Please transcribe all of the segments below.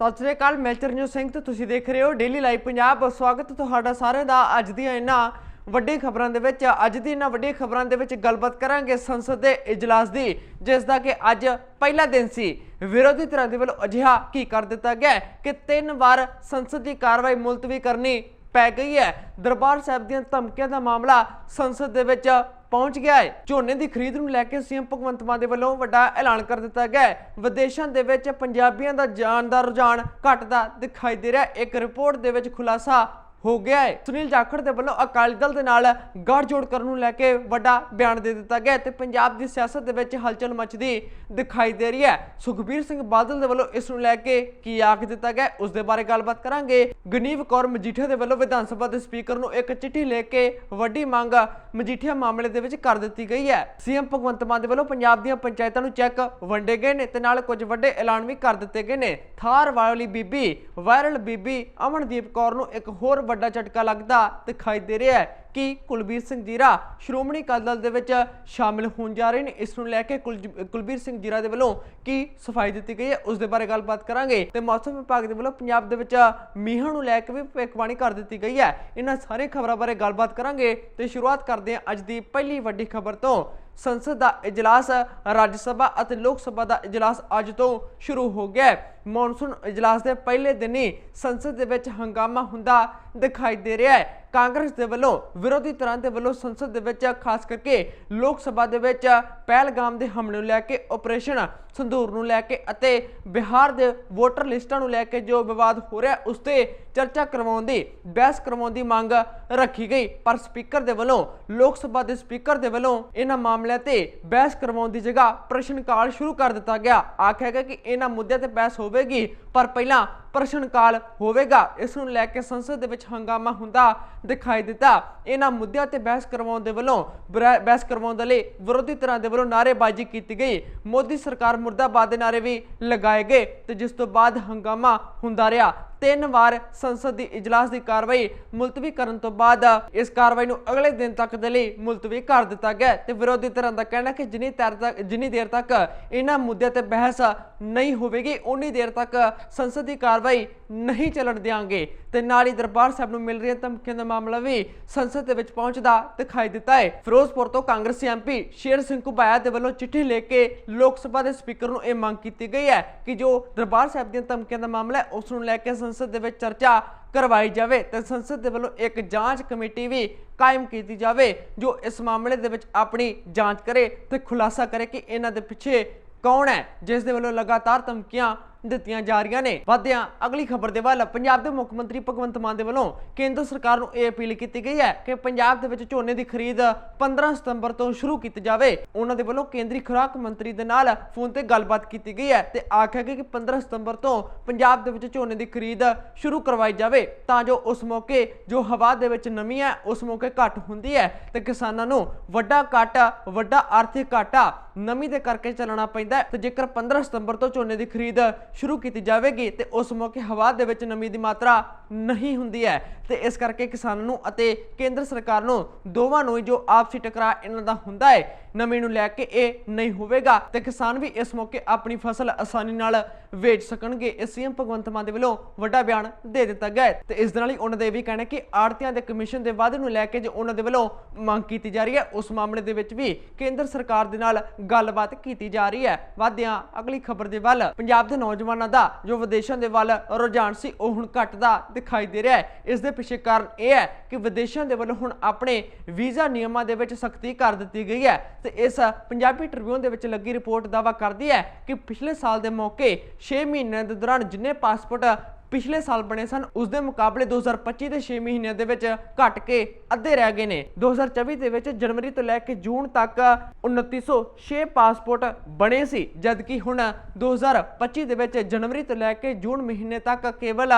ਸਤਿ ਸ੍ਰੀ ਅਕਾਲ, ਮੈਂ ਚਰਨਜੋਤ ਸਿੰਘ ਤੇ ਤੁਸੀਂ ਦੇਖ ਰਹੇ ਹੋ ਡੇਲੀ ਲਾਈਵ ਪੰਜਾਬ ਸਵਾਗਤ ਤੁਹਾਡਾ ਸਾਰਿਆਂ ਦਾ ਅੱਜ ਦੀਆਂ ਇਹਨਾਂ ਵੱਡੀ ਖਬਰਾਂ ਦੇ ਵਿੱਚ। ਅੱਜ ਦੀ ਇਹਨਾਂ ਵੱਡੀ ਖਬਰਾਂ ਦੇ ਵਿੱਚ ਗੱਲਬਾਤ ਕਰਾਂਗੇ ਸੰਸਦ ਦੇ ਇਜਲਾਸ ਦੀ, ਜਿਸ ਦਾ ਕਿ ਅੱਜ ਪਹਿਲਾ ਦਿਨ ਸੀ। ਵਿਰੋਧੀ ਧਿਰਾਂ ਦੇ ਵੱਲੋਂ ਅਜਿਹਾ ਕੀ ਕਰ ਦਿੱਤਾ ਗਿਆ ਕਿ ਤਿੰਨ ਵਾਰ ਸੰਸਦ ਦੀ ਕਾਰਵਾਈ ਮੁਲਤਵੀ ਕਰਨੀ ਪੈ ਗਈ ਹੈ। ਦਰਬਾਰ ਸਾਹਿਬ ਦੀਆਂ ਧਮਕੀਆਂ ਦਾ ਮਾਮਲਾ ਸੰਸਦ ਦੇ ਵਿੱਚ ਪਹੁੰਚ ਗਿਆ ਹੈ। ਝੋਨੇ ਦੀ ਖਰੀਦ ਨੂੰ ਲੈ ਕੇ ਸੀਐਮ ਭਗਵੰਤ ਮਾਨ ਦੇ ਵੱਲੋਂ ਵੱਡਾ ਐਲਾਨ ਕਰ ਦਿੱਤਾ ਗਿਆ ਹੈ। ਵਿਦੇਸ਼ਾਂ ਦੇ ਵਿੱਚ ਪੰਜਾਬੀਆਂ ਦਾ ਜਾਣ ਦਾ ਰੁਝਾਨ ਘਟਦਾ ਦਿਖਾਈ ਦੇ ਰਿਹਾ ਇੱਕ ਰਿਪੋਰਟ ਦੇ ਵਿੱਚ ਖੁਲਾਸਾ ਹੋ ਗਿਆ ਹੈ। ਸੁਨੀਲ ਜਾਖੜ ਦੇ ਵੱਲੋਂ ਅਕਾਲੀ ਦਲ ਦੇ ਨਾਲ ਗੱਠਜੋੜ ਕਰਨ ਨੂੰ ਲੈ ਕੇ ਵੱਡਾ ਬਿਆਨ ਦੇ ਦਿੱਤਾ ਗਿਆ ਤੇ ਪੰਜਾਬ ਦੀ ਸਿਆਸਤ ਦੇ ਵਿੱਚ ਹਲਚਲ ਮਚਦੀ ਦਿਖਾਈ ਦੇ ਰਹੀ ਹੈ। ਸੁਖਬੀਰ ਸਿੰਘ ਬਾਦਲ ਦੇ ਵੱਲੋਂ ਇਸ ਨੂੰ ਲੈ ਕੇ ਕੀ ਆਖ ਦਿੱਤਾ ਗਿਆ ਉਸ ਦੇ ਬਾਰੇ ਗੱਲਬਾਤ ਕਰਾਂਗੇ। ਗਨੀਵ ਕੌਰ ਮਜੀਠੀਆ ਦੇ ਵੱਲੋਂ ਵਿਧਾਨ ਸਭਾ ਦੇ ਸਪੀਕਰ ਨੂੰ ਇੱਕ ਚਿੱਠੀ ਲੈ ਕੇ ਵੱਡੀ ਮੰਗ ਮਜੀਠੀਆ ਮਾਮਲੇ ਦੇ ਵਿੱਚ ਕਰ ਦਿੱਤੀ ਗਈ ਹੈ। ਸੀਐਮ ਭਗਵੰਤ ਮਾਨ ਦੇ ਵੱਲੋਂ ਪੰਜਾਬ ਦੀਆਂ ਪੰਚਾਇਤਾਂ ਨੂੰ ਚੈੱਕ ਵੰਡੇ ਗਏ ਨੇ ਤੇ ਨਾਲ ਕੁਝ ਵੱਡੇ ਐਲਾਨ ਵੀ ਕਰ ਦਿੱਤੇ ਗਏ ਨੇ। ਥਾਰ ਵਾਲੀ ਬੀਬੀ, ਵਾਇਰਲ ਬੀਬੀ ਅਮਨਦੀਪ ਕੌਰ ਨੂੰ ਇੱਕ ਹੋਰ ਵੱਡਾ ਝਟਕਾ ਲੱਗਦਾ ਦਿਖਾਈ ਦੇ ਰਿਹਾ ਹੈ ਕਿ ਕੁਲਬੀਰ ਸਿੰਘ ਜੀਰਾ ਸ਼੍ਰੋਮਣੀ ਅਕਾਲੀ ਦਲ ਦੇ ਵਿੱਚ ਸ਼ਾਮਿਲ ਹੋਣ ਜਾ ਰਹੇ ਨੇ। ਇਸ ਨੂੰ ਲੈ ਕੇ ਕੁਲਜ- ਕੁਲਬੀਰ ਸਿੰਘ ਜੀਰਾ ਦੇ ਵੱਲੋਂ ਕੀ ਸਫ਼ਾਈ ਦਿੱਤੀ ਗਈ ਹੈ, ਉਸ ਦੇ ਬਾਰੇ ਗੱਲਬਾਤ ਕਰਾਂਗੇ ਤੇ ਮੌਸਮ ਵਿਭਾਗ ਦੇ ਵੱਲੋਂ ਪੰਜਾਬ ਦੇ ਵਿੱਚ ਮੀਂਹਾਂ ਨੂੰ ਲੈ ਕੇ ਵੀ ਭਵਿੱਖਬਾਣੀ ਕਰ ਦਿੱਤੀ ਗਈ ਹੈ। ਇਹਨਾਂ ਸਾਰੇ ਖਬਰਾਂ ਬਾਰੇ ਗੱਲਬਾਤ ਕਰਾਂਗੇ ਤੇ ਸ਼ੁਰੂਆਤ ਕਰਦੇ ਹਾਂ ਅੱਜ ਦੀ ਪਹਿਲੀ ਵੱਡੀ ਖਬਰ ਤੋਂ। ਸੰਸਦ ਦਾ ਇਜਲਾਸ, ਰਾਜ ਸਭਾ ਅਤੇ ਲੋਕ ਸਭਾ ਦਾ ਇਜਲਾਸ ਅੱਜ ਤੋਂ ਸ਼ੁਰੂ ਹੋ ਗਿਆ ਹੈ। ਮੌਨਸੂਨ ਇਜਲਾਸ ਦੇ ਪਹਿਲੇ ਦਿਨ ਹੀ ਸੰਸਦ ਦੇ ਵਿੱਚ ਹੰਗਾਮਾ ਹੁੰਦਾ ਦਿਖਾਈ ਦੇ ਰਿਹਾ ਹੈ। ਕਾਂਗਰਸ ਦੇ ਵੱਲੋਂ ਵਿਰੋਧੀ ਧਿਰਾਂ ਦੇ ਵੱਲੋਂ ਸੰਸਦ ਦੇ ਵਿੱਚ ਖਾਸ ਕਰਕੇ ਲੋਕ ਸਭਾ ਦੇ ਵਿੱਚ ਪਹਿਲਗਾਮ ਦੇ ਹਮਲੇ ਨੂੰ ਲੈ ਕੇ ਆਪਰੇਸ਼ਨ ਸੰਧੂਰ ਨੂੰ ਲੈ ਕੇ ਅਤੇ ਬਿਹਾਰ ਦੇ ਵੋਟਰ ਲਿਸਟਾਂ ਨੂੰ ਲੈ ਕੇ ਜੋ ਵਿਵਾਦ ਹੋ ਰਿਹਾ, ਉਸ ਤੇ ਚਰਚਾ ਕਰਵਾਉਣ ਦੀ, ਬਹਿਸ ਕਰਵਾਉਣ ਦੀ ਮੰਗ ਰੱਖੀ ਗਈ। ਪਰ ਸਪੀਕਰ ਦੇ ਵੱਲੋਂ, ਲੋਕ ਸਭਾ ਦੇ ਸਪੀਕਰ ਦੇ ਵੱਲੋਂ ਇਹਨਾਂ ਮਾਮਲਿਆਂ ਤੇ ਬਹਿਸ ਕਰਵਾਉਣ ਦੀ ਜਗ੍ਹਾ ਪ੍ਰਸ਼ਨ ਕਾਲ ਸ਼ੁਰੂ ਕਰ ਦਿੱਤਾ ਗਿਆ। ਆਖਿਆ ਗਿਆ ਕਿ ਇਹਨਾਂ ਮੁੱਦਿਆਂ ਤੇ ਬਹਿਸ ਹੋਵੇ ਹੋਵੇਗੀ, ਪਰ ਪਹਿਲਾਂ ਪ੍ਰਸ਼ਨ ਕਾਲ ਹੋਵੇਗਾ। ਇਸ ਨੂੰ ਲੈ ਕੇ ਸੰਸਦ ਦੇ ਵਿੱਚ ਹੰਗਾਮਾ ਹੁੰਦਾ ਦਿਖਾਈ ਦਿੱਤਾ। ਇਹਨਾਂ ਮੁੱਦਿਆਂ ਤੇ ਬਹਿਸ ਕਰਵਾਉਣ ਦੇ ਵੱਲੋਂ ਬਹਿਸ ਕਰਵਾਉਣ ਦੇ ਲਈ ਵਿਰੋਧੀ ਧਿਰਾਂ ਦੇ ਵੱਲੋਂ ਨਾਅਰੇਬਾਜ਼ੀ ਕੀਤੀ ਗਈ। ਮੋਦੀ ਸਰਕਾਰ ਮੁਰਦਾਬਾਦ ਦੇ ਨਾਅਰੇ ਵੀ ਲਗਾਏ ਗਏ ਤੇ ਜਿਸ ਤੋਂ ਬਾਅਦ ਹੰਗਾਮਾ ਹੁੰਦਾ ਰਿਹਾ। ਤਿੰਨ ਵਾਰ ਸੰਸਦ ਦੀ ਇਜਲਾਸ ਦੀ ਕਾਰਵਾਈ ਮੁਲਤਵੀ ਕਰਨ ਤੋਂ ਬਾਅਦ ਇਸ ਕਾਰਵਾਈ ਨੂੰ ਅਗਲੇ ਦਿਨ ਤੱਕ ਦੇ ਲਈ ਮੁਲਤਵੀ ਕਰ ਦਿੱਤਾ ਗਿਆ ਤੇ ਵਿਰੋਧੀ ਧਿਰਾਂ ਦਾ ਕਹਿਣਾ ਕਿ ਜਿੰਨੀ ਦੇਰ ਤੱਕ ਜਿੰਨੀ ਦੇਰ ਤੱਕ ਇਹਨਾਂ ਮੁੱਦਿਆਂ ਤੇ ਬਹਿਸ ਨਹੀਂ ਹੋਵੇਗੀ ਉਨੀ ਦੇਰ ਤੱਕ ਸੰਸਦ ਦੀ ਕਾਰਵਾਈ ਨਹੀਂ ਚੱਲਣ ਦੇਵਾਂਗੇ ਤੇ ਨਾਲ ਹੀ ਦਰਬਾਰ ਸਾਹਿਬ ਨੂੰ ਮਿਲ ਰਹੀਆਂ ਧਮਕੀਆਂ ਦਾ ਮਾਮਲਾ ਵੀ ਸੰਸਦ ਦੇ ਵਿੱਚ ਪਹੁੰਚਦਾ ਦਿਖਾਈ ਦਿੱਤਾ ਹੈ। ਫਿਰੋਜ਼ਪੁਰ ਤੋਂ ਕਾਂਗਰਸੀ ਐਮਪੀ ਸ਼ੇਰ ਸਿੰਘ ਘੁਬਾਇਆ ਦੇ ਵੱਲੋਂ ਚਿੱਠੀ ਲੈ ਕੇ ਲੋਕ ਸਭਾ ਦੇ ਸਪੀਕਰ ਨੂੰ ਇਹ ਮੰਗ ਕੀਤੀ ਗਈ ਹੈ ਕਿ ਜੋ ਦਰਬਾਰ ਸਾਹਿਬ ਦੀਆਂ ਧਮਕੀਆਂ ਦਾ ਮਾਮਲਾ ਹੈ, ਉਸ ਨੂੰ ਲੈ ਕੇ ਸੰਸਦ ਦੇ ਵਿੱਚ ਚਰਚਾ ਕਰਵਾਈ ਜਾਵੇ ਤੇ ਸੰਸਦ ਦੇ ਵੱਲੋਂ ਇੱਕ ਜਾਂਚ ਕਮੇਟੀ ਵੀ ਕਾਇਮ ਕੀਤੀ ਜਾਵੇ ਜੋ ਇਸ ਮਾਮਲੇ ਦੇ ਵਿੱਚ ਆਪਣੀ ਜਾਂਚ ਕਰੇ ਤੇ ਖੁਲਾਸਾ ਕਰੇ ਕਿ ਇਹਨਾਂ ਦੇ ਪਿੱਛੇ ਕੌਣ ਹੈ, ਜਿਸ ਦੇ ਵੱਲੋਂ ਲਗਾਤਾਰ ਧਮਕੀਆਂ ਦਿੱਤੀਆਂ ਜਾ ਰਹੀਆਂ ਨੇ। ਵਧਿਆਂ ਅਗਲੀ ਖਬਰ ਦੇ ਵੱਲ ਪੰਜਾਬ ਦੇ ਮੁੱਖ ਮੰਤਰੀ ਭਗਵੰਤ ਮਾਨ ਦੇ ਵੱਲੋਂ ਕੇਂਦਰ ਸਰਕਾਰ ਨੂੰ ਇਹ ਅਪੀਲ ਕੀਤੀ ਗਈ ਹੈ ਕਿ ਪੰਜਾਬ ਦੇ ਵਿੱਚ ਝੋਨੇ ਦੀ ਖਰੀਦ 15 ਸਤੰਬਰ ਤੋਂ ਸ਼ੁਰੂ ਕੀਤੀ ਜਾਵੇ। ਉਹਨਾਂ ਦੇ ਵੱਲੋਂ ਕੇਂਦਰੀ ਖੁਰਾਕ ਮੰਤਰੀ ਦੇ ਨਾਲ ਫੋਨ ਤੇ ਗੱਲਬਾਤ ਕੀਤੀ ਗਈ ਹੈ ਤੇ ਆਖਿਆ ਗਿਆ ਕਿ 15 ਸਤੰਬਰ ਤੋਂ ਪੰਜਾਬ ਦੇ ਵਿੱਚ ਝੋਨੇ ਦੀ ਖਰੀਦ ਸ਼ੁਰੂ ਕਰਵਾਈ ਜਾਵੇ ਤਾਂ ਜੋ ਉਸ ਮੌਕੇ ਜੋ ਹਵਾ ਦੇ ਵਿੱਚ ਨਮੀ ਹੈ, ਉਸ ਮੌਕੇ ਘੱਟ ਹੁੰਦੀ ਹੈ ਤੇ ਕਿਸਾਨਾਂ ਨੂੰ ਵੱਡਾ ਘਾਟਾ, ਵੱਡਾ ਆਰਥਿਕ ਘਾਟਾ ਨਮੀ ਦੇ ਕਰਕੇ ਚੱਲਣਾ ਪੈਂਦਾ ਤੇ ਜੇਕਰ 15 ਸਤੰਬਰ ਤੋਂ ਝੋਨੇ ਦੀ ਖਰੀਦ ਸ਼ੁਰੂ ਕੀਤੀ ਜਾਵੇਗੀ ਤੇ ਉਸ ਮੌਕੇ ਹਵਾ ਦੇ ਵਿੱਚ ਨਮੀ ਦੀ ਮਾਤਰਾ ਨਹੀਂ ਹੁੰਦੀ ਹੈ। ਤੇ ਇਸ ਕਰਕੇ ਕਿਸਾਨਾਂ ਨੂੰ ਅਤੇ ਕੇਂਦਰ ਸਰਕਾਰ ਨੂੰ ਦੋਵਾਂ ਨੂੰ ਹੀ ਜੋ ਆਪਸੀ ਟਕਰਾਅ ਇਹਨਾਂ ਦਾ ਹੁੰਦਾ ਹੈ ਨਮੀ ਨੂੰ ਲੈ ਕੇ ਇਹ ਨਹੀਂ ਹੋਵੇਗਾ ਤੇ ਕਿਸਾਨ ਵੀ ਇਸ ਮੌਕੇ ਆਪਣੀ ਫਸਲ ਆਸਾਨੀ ਨਾਲ ਵੇਚ ਸਕਣਗੇ। ਇਹ ਸੀਐਮ ਭਗਵੰਤ ਮਾਨ ਦੇ ਵੱਲੋਂ ਵੱਡਾ ਬਿਆਨ ਦੇ ਦਿੱਤਾ ਗਿਆ ਹੈ ਤੇ ਇਸ ਦੇ ਨਾਲ ਹੀ ਉਹਨਾਂ ਦੇ ਇਹ ਵੀ ਕਹਿਣਾ ਕਿ ਆੜਤੀਆਂ ਦੇ ਕਮਿਸ਼ਨ ਦੇ ਵਾਅਦੇ ਨੂੰ ਲੈ ਕੇ ਜੋ ਉਹਨਾਂ ਦੇ ਵੱਲੋਂ ਮੰਗ ਕੀਤੀ ਜਾ ਰਹੀ ਹੈ, ਉਸ ਮਾਮਲੇ ਦੇ ਵਿੱਚ ਵੀ ਕੇਂਦਰ ਸਰਕਾਰ ਦੇ ਨਾਲ ਗੱਲਬਾਤ ਕੀਤੀ ਜਾ ਰਹੀ ਹੈ। ਵਾਧਿਆਂ ਅਗਲੀ ਖਬਰ ਦੇ ਵੱਲ ਪੰਜਾਬ ਦੇ ਨੌਜਵਾਨਾਂ ਦਾ, ਜੋ ਵਿਦੇਸ਼ਾਂ ਦੇ ਵੱਲ ਰੁਝਾਨ ਸੀ, ਉਹ ਹੁਣ ਘਟਦਾ ਦਿਖਾਈ ਦੇ ਰਿਹਾ ਹੈ। ਇਸ ਦੇ ਪਿੱਛੇ ਕਾਰਨ ਇਹ ਹੈ ਕਿ ਵਿਦੇਸ਼ਾਂ ਦੇ ਵੱਲੋਂ ਹੁਣ ਆਪਣੇ ਵੀਜ਼ਾ ਨਿਯਮਾਂ ਦੇ ਵਿੱਚ ਸਖਤੀ ਕਰ ਦਿੱਤੀ ਗਈ ਹੈ ਤੇ ਇਸ ਪੰਜਾਬੀ ਟ੍ਰਿਬਿਊਨ ਦੇ ਵਿੱਚ ਲੱਗੀ ਰਿਪੋਰਟ ਦਾਵਾ ਕਰਦੀ ਹੈ ਕਿ ਪਿਛਲੇ ਸਾਲ ਦੇ ਮੌਕੇ 6 ਮਹੀਨਿਆਂ ਦੇ ਦੌਰਾਨ ਜਿੰਨੇ ਪਾਸਪੋਰਟ ਪਿਛਲੇ ਸਾਲ ਬਣੇ ਸਨ, ਉਸ ਦੇ ਮੁਕਾਬਲੇ 2025 ਦੇ 6 ਮਹੀਨਿਆਂ ਦੇ ਵਿੱਚ ਘਟ ਕੇ ਅੱਧੇ ਰਹਿ ਗਏ ਨੇ। 2024 ਦੇ ਵਿੱਚ ਜਨਵਰੀ ਤੋਂ ਲੈ ਕੇ ਜੂਨ ਤੱਕ 2906 ਪਾਸਪੋਰਟ ਬਣੇ ਸੀ, ਜਦਕਿ ਹੁਣ 2025 ਦੇ ਵਿੱਚ ਜਨਵਰੀ ਤੋਂ ਲੈ ਕੇ ਜੂਨ ਮਹੀਨੇ ਤੱਕ ਕੇਵਲ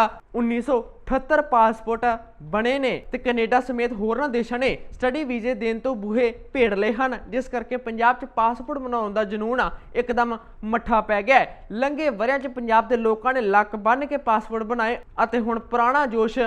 1978 ਪਾਸਪੋਰਟ ਬਣੇ ਨੇ ਤੇ ਕੈਨੇਡਾ ਸਮੇਤ ਹੋਰਨਾਂ ਦੇਸ਼ਾਂ ਨੇ ਸਟੱਡੀ ਵੀਜ਼ੇ ਦੇਣ ਤੋਂ ਬੂਹੇ ਭੇੜ ਲਏ ਹਨ ਜਿਸ ਕਰਕੇ ਪੰਜਾਬ 'ਚ ਪਾਸਪੋਰਟ ਬਣਾਉਣ ਦਾ ਜਨੂਨ ਆ ਇੱਕਦਮ ਮੱਠਾ ਪੈ ਗਿਆ ਹੈ। ਲੰਘੇ ਵਰਿਆਂ 'ਚ ਪੰਜਾਬ ਦੇ ਲੋਕਾਂ ਨੇ ਲੱਕ ਬੰਨ੍ਹ ਕੇ ਪਾਸਪੋਰਟ ਬਣਾਏ ਅਤੇ ਹੁਣ ਪੁਰਾਣਾ ਜੋਸ਼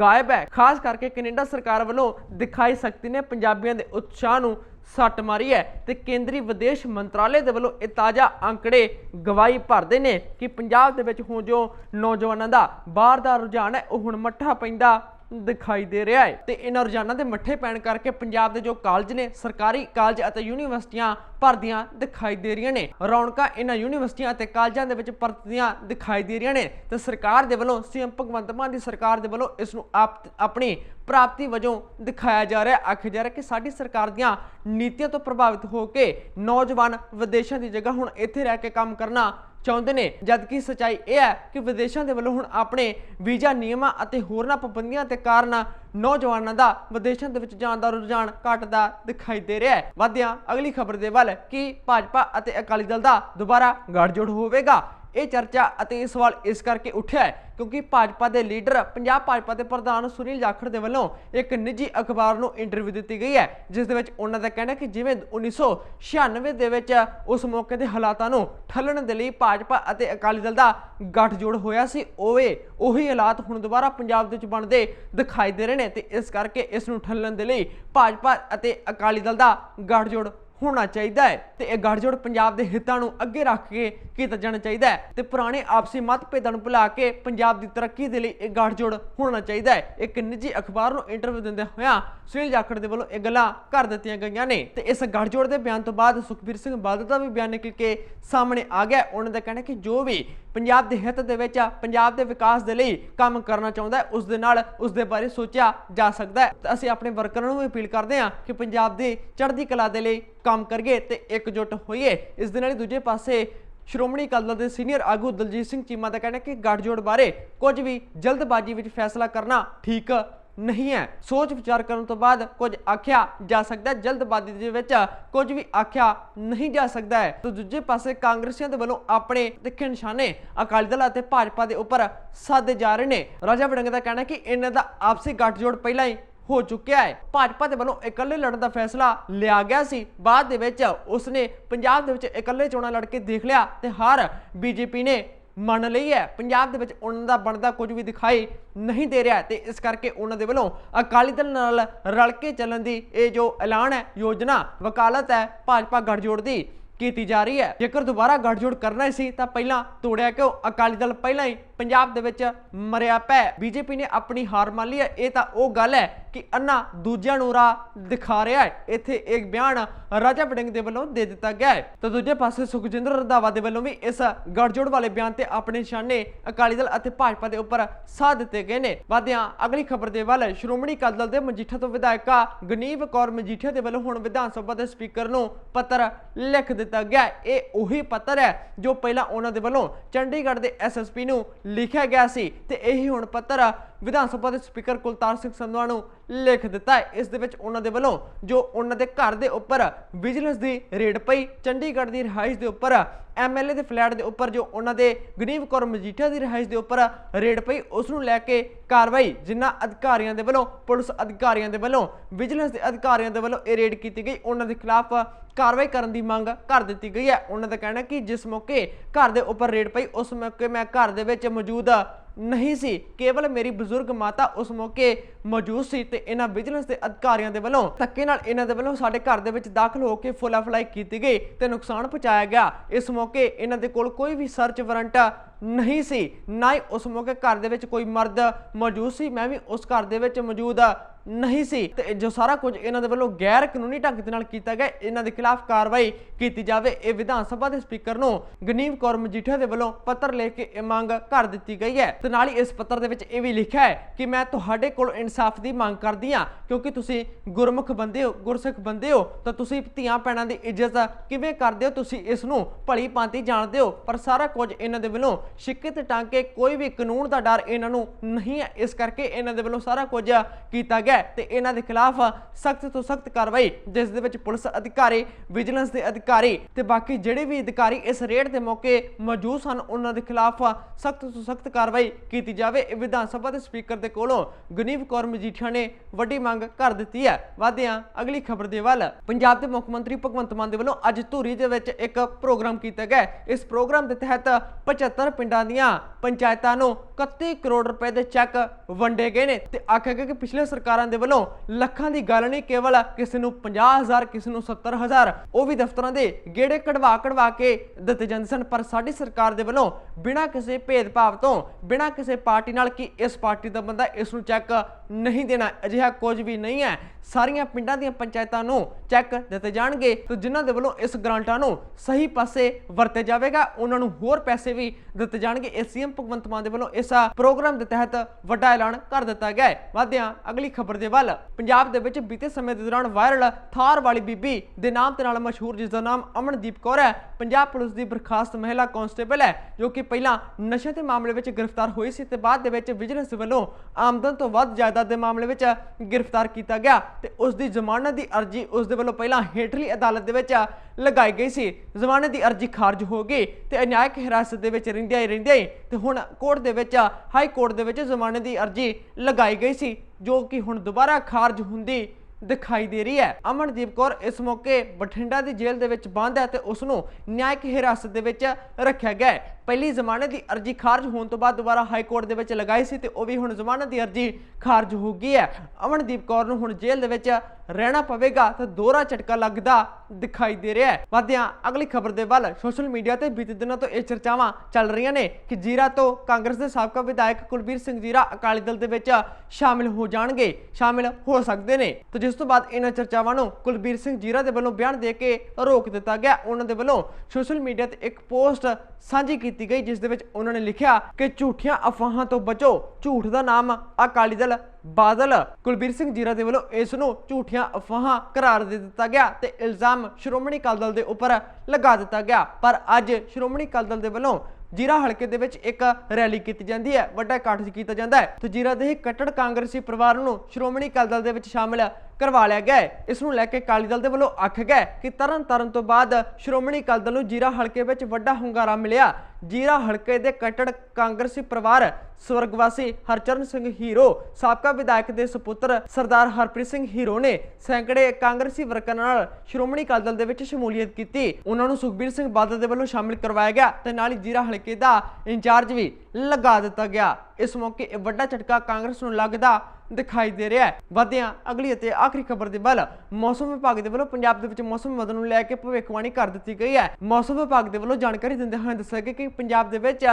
ਗਾਇਬ ਹੈ ਖਾਸ ਕਰਕੇ ਕੈਨੇਡਾ ਸਰਕਾਰ ਵੱਲੋਂ ਦਿਖਾਈ ਸਕਤੀ ਨੇ ਪੰਜਾਬੀਆਂ ਦੇ ਉਤਸ਼ਾਹ ਨੂੰ ਸੱਟ ਮਾਰੀ ਹੈ ਤੇ ਕੇਂਦਰੀ ਵਿਦੇਸ਼ ਮੰਤਰਾਲੇ ਦੇ ਵੱਲੋਂ ਇਹ ਤਾਜ਼ਾ ਅੰਕੜੇ ਗਵਾਹੀ ਭਰਦੇ ਨੇ ਕਿ ਪੰਜਾਬ ਦੇ ਵਿੱਚ ਹੁਣ ਜੋ ਨੌਜਵਾਨਾਂ ਦਾ ਬਾਹਰ ਦਾ ਰੁਝਾਨ ਹੈ, ਉਹ ਹੁਣ ਮੱਠਾ ਪੈਂਦਾ ਦਿਖਾਈ ਦੇ ਰਿਹਾ ਹੈ। ਤੇ ਇਹਨਾਂ ਰੁਝਾਨਾਂ ਦੇ ਮੱਠੇ ਪੈਣ ਕਰਕੇ ਪੰਜਾਬ ਦੇ ਜੋ ਕਾਲਜ ਨੇ, ਸਰਕਾਰੀ ਕਾਲਜ ਅਤੇ ਯੂਨੀਵਰਸਿਟੀਆਂ ਭਰਦੀਆਂ ਦਿਖਾਈ ਦੇ ਰਹੀਆਂ ਨੇ। ਰੌਣਕਾਂ ਇਹਨਾਂ ਯੂਨੀਵਰਸਿਟੀਆਂ ਅਤੇ ਕਾਲਜਾਂ ਦੇ ਵਿੱਚ ਪਰਤਦੀਆਂ ਦਿਖਾਈ ਦੇ ਰਹੀਆਂ ਨੇ। ਤੇ ਸਰਕਾਰ ਦੇ ਵੱਲੋਂ ਸੀਐਮ ਭਗਵੰਤ ਮਾਨ ਦੀ ਸਰਕਾਰ ਦੇ ਵੱਲੋਂ ਇਸ ਨੂੰ ਆਪ ਆਪਣੀ ਪ੍ਰਾਪਤੀ ਵਜੋਂ ਦਿਖਾਇਆ ਜਾ ਰਿਹਾ ਆਖਿਆ ਜਾ ਰਿਹਾ ਕਿ ਸਾਡੀ ਸਰਕਾਰ ਦੀਆਂ ਨੀਤੀਆਂ ਤੋਂ ਪ੍ਰਭਾਵਿਤ ਹੋ ਕੇ ਨੌਜਵਾਨ ਵਿਦੇਸ਼ਾਂ ਦੀ ਜਗ੍ਹਾ ਹੁਣ ਇੱਥੇ ਰਹਿ ਕੇ ਕੰਮ ਕਰਨਾ ਚਾਹੁੰਦੇ ਨੇ। ਜਦਕਿ ਸਚਾਈ ਇਹ ਹੈ ਕਿ ਵਿਦੇਸ਼ਾਂ ਦੇ ਵੱਲੋਂ ਹੁਣ ਆਪਣੇ ਵੀਜ਼ਾ ਨਿਯਮਾਂ ਅਤੇ ਹੋਰਨਾਂ ਪਾਬੰਦੀਆਂ ਤੇ ਕਾਰਨ ਨੌਜਵਾਨਾਂ ਦਾ ਵਿਦੇਸ਼ਾਂ ਦੇ ਵਿੱਚ ਜਾਣ ਦਾ ਰੁਝਾਨ ਘਟਦਾ ਦਿਖਾਈ ਦੇ ਰਿਹਾ ਹੈ। ਵਧਿਆ ਅਗਲੀ ਖਬਰ ਦੇ ਵੱਲ ਕਿ ਭਾਜਪਾ ਅਤੇ ਅਕਾਲੀ ਦਲ ਦਾ ਦੁਬਾਰਾ ਗੱਠਜੋੜ ਹੋਵੇਗਾ। ਇਹ ਚਰਚਾ ਅਤੇ ਇਹ ਸਵਾਲ ਇਸ ਕਰਕੇ ਉੱਠਿਆ ਹੈ ਕਿਉਂਕਿ ਭਾਜਪਾ ਦੇ ਲੀਡਰ, ਪੰਜਾਬ ਭਾਜਪਾ ਦੇ ਪ੍ਰਧਾਨ ਸੁਨੀਲ ਜਾਖੜ ਦੇ ਵੱਲੋਂ ਇੱਕ ਨਿੱਜੀ ਅਖਬਾਰ ਨੂੰ ਇੰਟਰਵਿਊ ਦਿੱਤੀ ਗਈ ਹੈ, ਜਿਸ ਦੇ ਵਿੱਚ ਉਹਨਾਂ ਦਾ ਕਹਿਣਾ ਹੈ ਕਿ ਜਿਵੇਂ 1996 ਦੇ ਵਿੱਚ ਉਸ ਮੌਕੇ ਦੇ ਹਾਲਾਤਾਂ ਨੂੰ ਠੱਲਣ ਦੇ ਲਈ ਭਾਜਪਾ ਅਤੇ ਅਕਾਲੀ ਦਲ ਦਾ ਗੱਠਜੋੜ ਹੋਇਆ ਸੀ ਓਏ ਉਹੀ ਹਾਲਾਤ ਹੁਣ ਦੁਬਾਰਾ ਪੰਜਾਬ ਦੇ ਵਿੱਚ ਬਣਦੇ ਦਿਖਾਈ ਦੇ ਰਹੇ ਨੇ ਤੇ ਇਸ ਕਰਕੇ ਇਸ ਨੂੰ ਠੱਲਣ ਦੇ ਲਈ ਭਾਜਪਾ ਅਤੇ ਅਕਾਲੀ ਦਲ ਦਾ ਗੱਠਜੋੜ ਹੋਣਾ ਚਾਹੀਦਾ ਹੈ। ਤੇ ਇਹ ਗੱਠਜੋੜ ਪੰਜਾਬ ਦੇ ਹਿੱਤਾਂ ਨੂੰ ਅੱਗੇ ਰੱਖ ਕੇ ਕੀਤਾ ਜਾਣਾ ਚਾਹੀਦਾ ਹੈ। ਤੇ ਪੁਰਾਣੇ ਆਪਸੀ ਮਤਭੇਦਾਂ ਨੂੰ ਭੁਲਾ ਕੇ ਪੰਜਾਬ ਦੀ ਤਰੱਕੀ ਦੇ ਲਈ ਇਹ ਗੱਠਜੋੜ ਹੋਣਾ ਚਾਹੀਦਾ ਹੈ। ਇੱਕ ਨਿੱਜੀ ਅਖਬਾਰ ਨੂੰ ਇੰਟਰਵਿਊ ਦਿੰਦੇ ਹੋਇਆ ਸੁਨੀਲ ਜਾਖੜ ਦੇ ਵੱਲੋਂ ਇਹ ਗੱਲਾਂ ਕਰ ਦਿੱਤੀਆਂ ਗਈਆਂ ਨੇ। ਤੇ ਇਸ ਗੱਠਜੋੜ ਦੇ ਬਿਆਨ ਤੋਂ ਬਾਅਦ ਸੁਖਬੀਰ ਸਿੰਘ ਬਾਦਲ ਦਾ ਵੀ ਬਿਆਨ ਨਿਕਲ ਕੇ ਸਾਹਮਣੇ ਆ ਗਿਆ ਉਹਨਾਂ ਦਾ ਕਹਿਣਾ ਕਿ ਜੋ ਵੀ ਪੰਜਾਬ ਦੇ ਹਿੱਤ ਦੇ ਵਿੱਚ ਪੰਜਾਬ ਦੇ ਵਿਕਾਸ ਦੇ ਲਈ ਕੰਮ ਕਰਨਾ ਚਾਹੁੰਦਾ ਹੈ, ਉਸ ਦੇ ਨਾਲ ਉਸ ਦੇ ਬਾਰੇ ਸੋਚਿਆ ਜਾ ਸਕਦਾ ਹੈ। ਅਸੀਂ ਆਪਣੇ ਵਰਕਰਾਂ ਨੂੰ ਵੀ ਅਪੀਲ ਕਰਦੇ ਹਾਂ ਕਿ ਪੰਜਾਬ ਦੀ ਚੜ੍ਹਦੀ ਕਲਾ ਦੇ ਲਈ ਕੰਮ ਕਰੀਏ ਤੇ ਇਕਜੁੱਟ ਹੋਈਏ। ਇਸ ਦੇ ਨਾਲ ਹੀ ਦੂਜੇ ਪਾਸੇ ਸ਼੍ਰੋਮਣੀ ਅਕਾਲੀ ਦਲ ਦੇ ਸੀਨੀਅਰ ਆਗੂ ਦਲਜੀਤ ਸਿੰਘ ਚੀਮਾ ਦਾ ਕਹਿਣਾ ਕਿ ਗੱਠਜੋੜ ਬਾਰੇ ਕੁਝ ਵੀ ਜਲਦਬਾਜ਼ੀ ਵਿੱਚ ਫੈਸਲਾ ਕਰਨਾ ਠੀਕ ਨਹੀਂ ਹੈ। ਸੋਚ ਵਿਚਾਰ ਕਰਨ ਤੋਂ ਬਾਅਦ ਕੁਝ ਆਖਿਆ ਜਾ ਸਕਦਾ ਜਲਦਬਾਜ਼ੀ ਦੇ ਵਿੱਚ ਕੁਝ ਵੀ ਆਖਿਆ ਨਹੀਂ ਜਾ ਸਕਦਾ ਹੈ। ਤੇ ਦੂਜੇ ਪਾਸੇ ਕਾਂਗਰਸੀਆਂ ਦੇ ਵੱਲੋਂ ਆਪਣੇ ਤਿੱਖੇ ਨਿਸ਼ਾਨੇ ਅਕਾਲੀ ਦਲ ਅਤੇ ਭਾਜਪਾ ਦੇ ਉੱਪਰ ਸਾਧੇ ਜਾ ਰਹੇ ਨੇ। ਰਾਜਾ ਵੜਿੰਗ ਦਾ ਕਹਿਣਾ ਕਿ ਇਹਨਾਂ ਦਾ ਆਪਸੀ ਗੱਠਜੋੜ ਪਹਿਲਾਂ ਹੀ ਹੋ ਚੁੱਕਿਆ ਹੈ। ਭਾਜਪਾ ਦੇ ਵੱਲੋਂ ਇਕੱਲੇ ਲੜਨ ਦਾ ਫੈਸਲਾ ਲਿਆ ਗਿਆ ਸੀ। ਬਾਅਦ ਦੇ ਵਿੱਚ ਉਸਨੇ ਪੰਜਾਬ ਦੇ ਵਿੱਚ ਇਕੱਲੇ ਚੋਣਾਂ ਲੜ ਕੇ ਦੇਖ ਲਿਆ ਤੇ ਹਾਰ ਬੀਜੇਪੀ ਨੇ ਮੰਨ ਲਈ ਹੈ। ਪੰਜਾਬ ਦੇ ਵਿੱਚ ਉਹਨਾਂ ਦਾ ਬਣਦਾ ਕੁਝ ਵੀ ਦਿਖਾਈ ਨਹੀਂ ਦੇ ਰਿਹਾ ਤੇ ਇਸ ਕਰਕੇ ਉਹਨਾਂ ਦੇ ਵੱਲੋਂ ਅਕਾਲੀ ਦਲ ਨਾਲ ਰਲ ਕੇ ਚੱਲਣ ਦੀ ਇਹ ਜੋ ਐਲਾਨ ਹੈ, ਯੋਜਨਾ, ਵਕਾਲਤ ਹੈ, ਭਾਜਪਾ ਗੱਠਜੋੜ ਦੀ ਕੀਤੀ ਜਾ ਰਹੀ ਹੈ। ਜੇਕਰ ਦੁਬਾਰਾ ਗੱਠਜੋੜ ਕਰਨਾ ਸੀ ਤਾਂ ਪਹਿਲਾਂ ਤੋੜਿਆ ਕਿਉਂ? ਅਕਾਲੀ ਦਲ ਪਹਿਲਾਂ ਹੀ ਪੰਜਾਬ ਦੇ ਵਿੱਚ ਮਰਿਆ ਪਿਆ ਬੀਜੇਪੀ ਨੇ ਆਪਣੀ ਹਾਰ ਮੰਨ ਲਈ ਹੈ। ਇਹ ਤਾਂ ਉਹ ਗੱਲ ਹੈ ਕਿ ਅੰਨਾ ਦੂਜਿਆਂ ਨੂੰ ਰਾਹ ਦਿਖਾ ਰਿਹਾ ਹੈ। ਇੱਥੇ ਇੱਕ ਬਿਆਨ ਰਾਜਾ ਵੜਿੰਗ ਦੇ ਵੱਲੋਂ ਦੇ ਦਿੱਤਾ ਗਿਆ ਹੈ। ਤਾਂ ਦੂਜੇ ਪਾਸੇ ਸੁਖਜਿੰਦਰ ਰੰਧਾਵਾ ਦੇ ਵੱਲੋਂ ਵੀ ਇਸ ਗੱਠਜੋੜ ਵਾਲੇ ਬਿਆਨ ਤੇ ਆਪਣੇ ਨਿਸ਼ਾਨੇ ਅਕਾਲੀ ਦਲ ਅਤੇ ਭਾਜਪਾ ਦੇ ਉੱਪਰ ਸਾਧ ਦਿੱਤੇ ਗਏ ਨੇ। ਵਾਦਿਆਂ ਅਗਲੀ ਖਬਰ ਦੇ ਵੱਲ ਸ਼੍ਰੋਮਣੀ ਅਕਾਲੀ ਦਲ ਦੇ ਮਜੀਠਾ ਤੋਂ ਵਿਧਾਇਕਾ ਗਨੀਵ ਕੌਰ ਮਜੀਠਾ ਦੇ ਵੱਲੋਂ ਹੁਣ ਵਿਧਾਨ ਸਭਾ ਦੇ ਸਪੀਕਰ ਨੂੰ ਪੱਤਰ ਲਿਖ ਦਿੱਤਾ ਗਿਆ ਇਹ ਉਹੀ ਪੱਤਰ ਹੈ ਜੋ ਪਹਿਲਾਂ ਉਹਨਾਂ ਦੇ ਵੱਲੋਂ ਚੰਡੀਗੜ੍ਹ ਦੇ ਐਸਐਸਪੀ ਨੂੰ ਲਿਖਿਆ ਗਿਆ ਸੀ ਤੇ ਇਹੀ ਹੁਣ ਪੱਤਰ ਵਿਧਾਨ ਸਭਾ ਦੇ ਸਪੀਕਰ ਕੁਲਤਾਰ ਸਿੰਘ ਸੰਧਵਾ ਨੂੰ ਲਿਖ ਦਿੱਤਾ ਹੈ। ਇਸ ਦੇ ਵਿੱਚ ਉਹਨਾਂ ਦੇ ਵੱਲੋਂ ਜੋ ਉਹਨਾਂ ਦੇ ਘਰ ਦੇ ਉੱਪਰ ਵਿਜੀਲੈਂਸ ਦੀ ਰੇਡ ਪਈ, ਚੰਡੀਗੜ੍ਹ ਦੀ ਰਿਹਾਇਸ਼ ਦੇ ਉੱਪਰ ਐਮਐਲਏ ਦੇ ਫਲੈਟ ਦੇ ਉੱਪਰ ਜੋ ਉਹਨਾਂ ਦੇ ਗਨੀਵ ਕੌਰ ਮਜੀਠਾ ਦੀ ਰਿਹਾਇਸ਼ ਦੇ ਉੱਪਰ ਰੇਡ ਪਈ, ਉਸ ਨੂੰ ਲੈ ਕੇ ਕਾਰਵਾਈ ਜਿਨ੍ਹਾਂ ਅਧਿਕਾਰੀਆਂ ਦੇ ਵੱਲੋਂ, ਪੁਲਿਸ ਅਧਿਕਾਰੀਆਂ ਦੇ ਵੱਲੋਂ, ਵਿਜੀਲੈਂਸ ਦੇ ਅਧਿਕਾਰੀਆਂ ਦੇ ਵੱਲੋਂ ਇਹ ਰੇਡ ਕੀਤੀ ਗਈ। ਉਹਨਾਂ ਦੇ ਖਿਲਾਫ ਕਾਰਵਾਈ ਕਰਨ ਦੀ ਮੰਗ ਕਰ ਦਿੱਤੀ ਗਈ ਹੈ। ਉਹਨਾਂ ਦਾ ਕਹਿਣਾ ਕਿ ਜਿਸ ਮੌਕੇ ਘਰ ਦੇ ਉੱਪਰ ਰੇਡ ਪਈ, ਉਸ ਮੌਕੇ ਮੈਂ ਘਰ ਦੇ ਵਿੱਚ ਮੌਜੂਦ ਨਹੀਂ ਸੀ। ਕੇਵਲ ਮੇਰੀ ਬਜ਼ੁਰਗ ਮਾਤਾ ਉਸ ਮੌਕੇ ਮੌਜੂਦ ਸੀ ਤੇ ਇਹਨਾਂ ਵਿਜੀਲੈਂਸ ਦੇ ਅਧਿਕਾਰੀਆਂ ਦੇ ਵੱਲੋਂ ਧੱਕੇ ਨਾਲ ਇਹਨਾਂ ਦੇ ਵੱਲੋਂ ਸਾਡੇ ਘਰ ਦੇ ਵਿੱਚ ਦਾਖਲ ਹੋ ਕੇ ਫੁੱਲਾ ਫਲਾਈ ਕੀਤੀ ਗਈ ਤੇ ਨੁਕਸਾਨ ਪਹੁੰਚਾਇਆ ਗਿਆ। ਇਸ ਮੌਕੇ ਇਹਨਾਂ ਦੇ ਕੋਲ ਕੋਈ ਵੀ ਸਰਚ ਵਾਰੰਟ ਨਹੀਂ ਸੀ, ਨਾ ਹੀ ਉਸ ਮੌਕੇ ਘਰ ਦੇ ਵਿੱਚ ਕੋਈ ਮਰਦ ਮੌਜੂਦ ਸੀ, ਮੈਂ ਵੀ ਉਸ ਘਰ ਦੇ ਵਿੱਚ ਮੌਜੂਦ ਨਹੀਂ ਸੀ। ਤੇ ਜੋ ਸਾਰਾ ਕੁਝ ਇਹਨਾਂ ਦੇ ਵੱਲੋਂ ਗੈਰ ਕਾਨੂੰਨੀ ਢੰਗ ਦੇ ਨਾਲ ਕੀਤਾ ਗਿਆ, ਇਹਨਾਂ ਦੇ ਖਿਲਾਫ ਕਾਰਵਾਈ ਕੀਤੀ ਜਾਵੇ, ਇਹ ਵਿਧਾਨ ਸਭਾ ਦੇ ਸਪੀਕਰ ਨੂੰ ਗਨੀਵ ਕੌਰ ਮਜੀਠਾ ਦੇ ਵੱਲੋਂ ਪੱਤਰ ਲਿਖ ਕੇ ਇਹ ਮੰਗ ਕਰ ਦਿੱਤੀ ਗਈ ਹੈ। ਤੇ ਨਾਲ ਹੀ ਇਸ ਪੱਤਰ ਦੇ ਵਿੱਚ ਇਹ ਵੀ ਲਿਖਿਆ ਹੈ ਕਿ ਮੈਂ ਤੁਹਾਡੇ ਕੋਲ ਇਨਸਾਫ ਦੀ ਮੰਗ ਕਰਦੀ ਹਾਂ, ਕਿਉਂਕਿ ਤੁਸੀਂ ਗੁਰਮੁਖ ਬੰਦੇ ਹੋ, ਗੁਰਸਿੱਖ ਬੰਦੇ ਹੋ, ਤਾਂ ਤੁਸੀਂ ਧੀਆਂ ਭੈਣਾਂ ਦੀ ਇੱਜ਼ਤ ਕਿਵੇਂ ਕਰਦੇ ਹੋ? ਤੁਸੀਂ ਇਸ ਨੂੰ ਭਲੀ ਭਾਂਤੀ ਜਾਣਦੇ ਹੋ, ਪਰ ਸਾਰਾ ਕੁਝ ਇਹਨਾਂ ਦੇ ਵੱਲੋਂ ਸਿੱਕੇ ਤੇ ਕੋਈ ਵੀ ਕਾਨੂੰਨ ਦਾ ਡਰ ਇਹਨਾਂ ਨੂੰ ਨਹੀਂ ਹੈ। ਇਸ ਕਰਕੇ ਇਹਨਾਂ ਦੇ ਵੱਲੋਂ ਸਾਰਾ ਕੁਝ ਕੀਤਾ ਗਿਆ ਤੇ ਇਹਨਾਂ ਦੇ ਖਿਲਾਫ ਸਖਤ ਤੋਂ ਸਖਤ ਕਾਰਵਾਈ, ਜਿਸ ਦੇ ਵਿੱਚ ਪੁਲਿਸ ਅਧਿਕਾਰੀ, ਵਿਜੀਲੈਂਸ ਦੇ ਅਧਿਕਾਰੀ ਤੇ ਬਾਕੀ ਜਿਹੜੇ ਵੀ ਅਧਿਕਾਰੀ ਇਸ ਰੇਡ ਦੇ ਮੌਕੇ ਮੌਜੂਦ ਸਨ, ਉਹਨਾਂ ਦੇ ਖਿਲਾਫ ਸਖਤ ਤੋਂ ਸਖਤ ਕਾਰਵਾਈ ਕੀਤੀ ਜਾਵੇ। ਵਿਧਾਨ ਸਭਾ ਦੇ ਸਪੀਕਰ ਦੇ ਕੋਲੋਂ ਗਨੀਵ ਕੌਰ ਮਜੀਠੀਆ ਨੇ ਵੱਡੀ ਮੰਗ ਕਰ ਦਿੱਤੀ ਹੈ। ਵਾਦਿਆਂ ਅਗਲੀ ਖਬਰ ਦੇ ਵੱਲ ਪੰਜਾਬ ਦੇ ਮੁੱਖ ਮੰਤਰੀ ਭਗਵੰਤ ਮਾਨ ਦੇ ਵੱਲੋਂ ਅੱਜ ਧੂਰੀ ਦੇ ਵਿੱਚ ਇੱਕ ਪ੍ਰੋਗਰਾਮ ਕੀਤਾ ਗਿਆ ਇਸ ਪ੍ਰੋਗਰਾਮ ਦੇ ਤਹਿਤ 75 ਪਿੰਡਾਂ ਦੀਆਂ ਪੰਚਾਇਤਾਂ ਨੂੰ 31 ਕਰੋੜ ਰੁਪਏ ਦੇ ਚੈੱਕ ਵੰਡੇ ਗਏ ਨੇ ਤੇ ਆਖਿਆ ਗਿਆ ਕਿ ਪਿਛਲੇ ਸਰਕਾਰਾਂ ਦੇ ਵੱਲੋਂ ਲੱਖਾਂ ਦੀ ਗੱਲ ਨਹੀਂ, ਕੇਵਲ ਕਿਸੇ ਨੂੰ 50000 ਕਿਸੇ ਨੂੰ 70000 ਉਹ ਵੀ ਦਫ਼ਤਰਾਂ ਦੇ ਗੇੜੇ ਕਢਵਾ ਕਢਵਾ ਕੇ ਦਿੱਤੇ ਜਾਂਦੇ ਸਨ। ਪਰ ਸਾਡੀ ਸਰਕਾਰ ਦੇ ਵੱਲੋਂ ਬਿਨਾਂ ਕਿਸੇ ਭੇਦਭਾਵ ਤੋਂ, ਬਿਨਾਂ ਕਿਸੇ ਪਾਰਟੀ ਨਾਲ ਕਿ ਇਸ ਪਾਰਟੀ ਦਾ ਬੰਦਾ ਇਸ ਨੂੰ ਚੈੱਕ ਨਹੀਂ ਦੇਣਾ, ਅਜਿਹਾ ਕੁਝ ਵੀ ਨਹੀਂ ਹੈ। ਸਾਰੀਆਂ ਪਿੰਡਾਂ ਦੀਆਂ ਪੰਚਾਇਤਾਂ ਨੂੰ ਚੈੱਕ ਦਿੱਤੇ ਜਾਣਗੇ ਤੇ ਜਿਨ੍ਹਾਂ ਦੇ ਵੱਲੋਂ ਇਸ ਗ੍ਰਾਂਟਾਂ ਨੂੰ ਸਹੀ ਪਾਸੇ ਵਰਤੇ ਜਾਵੇਗਾ, ਉਹਨਾਂ ਨੂੰ ਹੋਰ ਪੈਸੇ ਵੀ ਦਿੱਤੇ ਜਾਣਗੇ। ਇਹ ਸੀਐਮ ਭਗਵੰਤ ਮਾਨ ਦੇ ਵੱਲੋਂ ਇਸ ਪ੍ਰੋਗਰਾਮ ਦੇ ਤਹਿਤ ਵੱਡਾ ਐਲਾਨ ਕਰ ਦਿੱਤਾ ਗਿਆ ਹੈ। ਵਾਦਿਆਂ ਅਗਲੀ ਖਬਰ ਦੇ ਵੱਲ। ਪੰਜਾਬ ਦੇ ਵਿੱਚ ਬੀਤੇ ਸਮੇਂ ਦੇ ਦੌਰਾਨ ਵਾਇਰਲ ਥਾਰ ਵਾਲੀ ਬੀਬੀ ਦੇ ਨਾਮ ਤੇ ਨਾਲ ਮਸ਼ਹੂਰ, ਜਿਸ ਦਾ ਨਾਮ ਅਮਨਦੀਪ ਕੌਰ ਹੈ, ਪੰਜਾਬ ਪੁਲਿਸ ਦੀ ਬਰਖਾਸਤ ਮਹਿਲਾ ਕਾਂਸਟੇਬਲ ਹੈ, ਜੋ ਕਿ ਪਹਿਲਾਂ ਨਸ਼ੇ ਦੇ ਮਾਮਲੇ ਵਿੱਚ ਗ੍ਰਿਫਤਾਰ ਹੋਈ ਸੀ ਤੇ ਬਾਅਦ ਦੇ ਵਿੱਚ ਵਿਜੀਲੈਂਸ ਵੱਲੋਂ ਆਮਦਨ ਤੋਂ ਵੱਧ ਜਾਇਦਾਦ ਦੇ ਮਾਮਲੇ ਵਿੱਚ ਗ੍ਰਿਫਤਾਰ ਕੀਤਾ ਗਿਆ ਤੇ ਉਸ ਦੀ ਜ਼ਮਾਨਤ ਦੀ ਅਰਜ਼ੀ ਉਸ ਦੇ ਵੱਲੋਂ ਪਹਿਲਾਂ ਹੇਠਲੀ ਅਦਾਲਤ ਦੇ ਵਿੱਚ ਲਗਾਈ ਗਈ ਸੀ। ਜ਼ਮਾਨਤ ਦੀ ਅਰਜ਼ੀ ਖਾਰਜ ਹੋ ਗਈ ਤੇ ਅਨਿਆਇਕ ਹਿਰਾਸਤ ਦੇ ਵਿੱਚ ਰਹਿੰਦਿਆਂ ਹੀ ਰਹਿੰਦਿਆਂ ਹੀ ਤੇ ਹੁਣ ਕੋਰਟ ਦੇ ਵਿੱਚ, ਹਾਈ ਕੋਰਟ ਦੇ ਵਿੱਚ ਜ਼ਮਾਨਤ ਦੀ ਅਰਜ਼ੀ ਲਗਾਈ ਗਈ ਸੀ, ਜੋ ਕਿ ਹੁਣ ਦੁਬਾਰਾ ਖਾਰਜ ਹੁੰਦੀ ਦਿਖਾਈ ਦੇ ਰਹੀ ਹੈ। ਅਮਨਦੀਪ ਕੌਰ ਇਸ ਮੌਕੇ ਬਠਿੰਡਾ ਦੀ ਜੇਲ੍ਹ ਦੇ ਵਿੱਚ ਬੰਦ ਹੈ ਤੇ ਉਸ ਨੂੰ ਨਿਆਇਕ ਹਿਰਾਸਤ ਦੇ ਵਿੱਚ ਰੱਖਿਆ ਗਿਆ ਹੈ। ਪਹਿਲੀ ਜ਼ਮਾਨਤ ਦੀ ਅਰਜ਼ੀ ਖਾਰਜ ਹੋਣ ਤੋਂ ਬਾਅਦ ਦੁਬਾਰਾ ਹਾਈ ਕੋਰਟ ਦੇ ਵਿੱਚ ਲਗਾਈ ਸੀ ਤੇ ਉਹ ਵੀ ਹੁਣ ਜ਼ਮਾਨਤ ਦੀ ਅਰਜ਼ੀ ਖਾਰਜ ਹੋ ਗਈ ਹੈ। ਅਮਨਦੀਪ ਕੌਰ ਨੂੰ ਹੁਣ ਜੇਲ੍ਹ ਦੇ ਵਿੱਚ ਰਹਿਣਾ ਪਵੇਗਾ ਤੇ ਦੋਹਰਾ ਝਟਕਾ ਲੱਗਦਾ ਦਿਖਾਈ ਦੇ ਰਿਹਾ ਹੈ। ਵਾਦਿਆਂ ਅਗਲੀ ਖਬਰ ਦੇ ਵੱਲ ਸੋਸ਼ਲ ਮੀਡੀਆ ਤੇ ਬੀਤੇ ਦਿਨਾਂ ਤੋਂ ਇਹ ਚਰਚਾਵਾਂ ਚੱਲ ਰਹੀਆਂ ਨੇ ਕਿ ਜੀਰਾ ਤੋਂ ਕਾਂਗਰਸ ਦੇ ਸਾਬਕਾ ਵਿਧਾਇਕ ਕੁਲਬੀਰ ਸਿੰਘ ਜੀਰਾ ਅਕਾਲੀ ਦਲ ਦੇ ਵਿੱਚ ਸ਼ਾਮਿਲ ਹੋ ਜਾਣਗੇ। ਸ਼ਾਮਿਲ ਹੋ ਸਕਦੇ ਨੇ। ਤੇ ਜਿਸ ਤੋਂ ਬਾਅਦ ਇਹਨਾਂ ਚਰਚਾਵਾਂ ਨੂੰ ਕੁਲਬੀਰ ਸਿੰਘ ਜੀਰਾ ਦੇ ਵੱਲੋਂ ਬਿਆਨ ਦੇ ਕੇ ਰੋਕ ਦਿੱਤਾ ਗਿਆ। ਉਹਨਾਂ ਦੇ ਵੱਲੋਂ ਸੋਸ਼ਲ ਮੀਡੀਆ ਤੇ ਇੱਕ ਪੋਸਟ ਸਾਂਝੀ ਕੀਤੀ ਗਈ, ਜਿਸ ਦੇ ਵਿੱਚ ਉਹਨਾਂ ਨੇ ਲਿਖਿਆ ਕਿ ਝੂਠੀਆਂ ਅਫਵਾਹਾਂ ਤੋਂ ਬਚੋ। ਝੂਠ ਦਾ ਨਾਮ ਅਕਾਲੀ ਦਲ ਬਾਦਲ ਕੁਲਬੀਰ ਸਿੰਘ ਜੀਰਾ ਦੇ ਵੱਲੋਂ ਇਸ ਨੂੰ ਝੂਠੀਆਂ ਅਫਵਾਹਾਂ ਕਰਾਰ ਦੇ ਦਿੱਤਾ ਗਿਆ ਤੇ ਇਲਜ਼ਾਮ ਸ਼੍ਰੋਮਣੀ ਅਕਾਲੀ ਦਲ ਦੇ ਉੱਪਰ ਲਗਾ ਦਿੱਤਾ ਗਿਆ। ਪਰ ਅੱਜ ਸ਼੍ਰੋਮਣੀ ਅਕਾਲੀ ਦਲ ਦੇ ਵੱਲੋਂ ਜੀਰਾ ਹਲਕੇ ਦੇ ਵਿੱਚ ਇੱਕ ਰੈਲੀ ਕੀਤੀ ਜਾਂਦੀ ਹੈ। ਵੱਡਾ ਇਕੱਠ ਕੀਤਾ ਜਾਂਦਾ ਹੈ। ਤੇ ਜੀਰਾ ਦੇ ਹੀ ਕੱਟੜ ਕਾਂਗਰਸੀ ਪਰਿਵਾਰ ਨੂੰ ਸ਼੍ਰੋਮਣੀ ਅਕਾਲੀ ਦਲ ਦੇ ਵਿੱਚ ਸ਼ਾਮਿਲ ਕਰਵਾ ਲਿਆ ਗਿਆ ਇਸ ਨੂੰ ਲੈ ਕੇ ਅਕਾਲੀ ਦਲ ਦੇ ਵੱਲੋਂ ਆਖਿਆ ਗਿਆ ਕਿ ਤਰਨ ਤਰਨ ਤੋਂ ਬਾਅਦ ਸ਼੍ਰੋਮਣੀ ਅਕਾਲੀ ਦਲ ਨੂੰ ਜੀਰਾ ਹਲਕੇ ਵਿੱਚ ਵੱਡਾ ਹੁੰਗਾਰਾ ਮਿਲਿਆ। ਜੀਰਾ ਹਲਕੇ ਦੇ ਕੱਟੜ ਕਾਂਗਰਸੀ ਪਰਿਵਾਰ ਸਵਰਗਵਾਸੀ ਹਰਚਰਨ ਸਿੰਘ ਹੀਰੋ, ਸਾਬਕਾ ਵਿਧਾਇਕ ਦੇ ਸੁਪੁੱਤਰ ਸਰਦਾਰ ਹਰਪ੍ਰੀਤ ਸਿੰਘ ਹੀਰੋ ਨੇ ਸੈਂਕੜੇ ਕਾਂਗਰਸੀ ਵਰਕਰਾਂ ਨਾਲ ਸ਼੍ਰੋਮਣੀ ਅਕਾਲੀ ਦਲ ਦੇ ਵਿੱਚ ਸ਼ਮੂਲੀਅਤ ਕੀਤੀ। ਉਹਨਾਂ ਨੂੰ ਸੁਖਬੀਰ ਸਿੰਘ ਬਾਦਲ ਦੇ ਵੱਲੋਂ ਸ਼ਾਮਿਲ ਕਰਵਾਇਆ ਗਿਆ ਤੇ ਨਾਲ ਹੀ ਜੀਰਾ ਹਲਕੇ ਦਾ ਇੰਚਾਰਜ ਵੀ ਲਗਾ ਦਿੱਤਾ ਗਿਆ। ਇਸ ਮੌਕੇ ਇਹ ਵੱਡਾ ਝਟਕਾ ਕਾਂਗਰਸ ਨੂੰ ਲੱਗਦਾ ਦਿਖਾਈ ਦੇ ਰਿਹਾ ਹੈ। ਵਧਿਆਂ ਅਗਲੀ ਅਤੇ ਆਖਰੀ ਖਬਰ ਦੇ ਵੱਲ ਮੌਸਮ ਵਿਭਾਗ ਦੇ ਵੱਲੋਂ ਪੰਜਾਬ ਦੇ ਵਿੱਚ ਮੌਸਮ ਬਦਲਣ ਨੂੰ ਲੈ ਕੇ ਭਵਿੱਖਬਾਣੀ ਕਰ ਦਿੱਤੀ ਗਈ ਹੈ। ਮੌਸਮ ਵਿਭਾਗ ਦੇ ਵੱਲੋਂ ਜਾਣਕਾਰੀ ਦਿੰਦੇ ਹੋਏ ਦੱਸਿਆ ਗਿਆ ਕਿ ਪੰਜਾਬ ਦੇ ਵਿੱਚ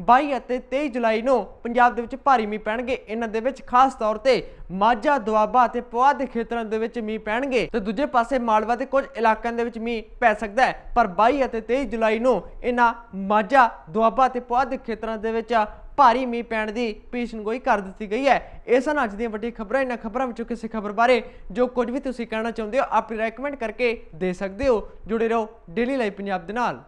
22 ਅਤੇ 23 ਜੁਲਾਈ ਨੂੰ ਪੰਜਾਬ ਦੇ ਵਿੱਚ ਭਾਰੀ ਮੀਂਹ ਪੈਣਗੇ। ਇਹਨਾਂ ਦੇ ਵਿੱਚ ਖਾਸ ਤੌਰ ਤੇ ਮਾਝਾ, ਦੁਆਬਾ ਅਤੇ ਪੁਆਧ ਦੇ ਖੇਤਰਾਂ ਦੇ ਵਿੱਚ ਮੀਂਹ ਪੈਣਗੇ ਤੇ ਦੂਜੇ ਪਾਸੇ ਮਾਲਵਾ ਦੇ ਕੁਝ ਇਲਾਕਿਆਂ ਦੇ ਵਿੱਚ ਮੀਂਹ ਪੈ ਸਕਦਾ ਹੈ। ਪਰ 22 ਅਤੇ 23 ਜੁਲਾਈ ਨੂੰ ਇਹਨਾਂ ਮਾਝਾ, ਦੁਆਬਾ ਅਤੇ ਪੁਆਧ ਦੇ ਖੇਤਰਾਂ ਦੇ ਵਿੱਚ ਭਾਰੀ ਮੀਂਹ ਪੈਣ ਦੀ ਪੇਸ਼ਨਗੋਈ ਕਰ ਦਿੱਤੀ ਗਈ ਹੈ। ਇਹ ਸਨ ਅੱਜ ਦੀਆਂ ਵੱਡੀਆਂ ਖਬਰਾਂ ਇਹਨਾਂ ਖਬਰਾਂ ਵਿੱਚੋਂ ਕਿਸੇ ਖਬਰ ਬਾਰੇ ਜੋ ਕੁਝ ਵੀ ਤੁਸੀਂ ਕਹਿਣਾ ਚਾਹੁੰਦੇ ਹੋ ਆਪਣੀ ਰეკਮੈਂਡ ਕਰਕੇ ਦੇ ਸਕਦੇ ਹੋ। ਜੁੜੇ ਰਹੋ ਡੇਲੀ ਲਾਈਵ ਪੰਜਾਬ ਦੇ ਨਾਲ।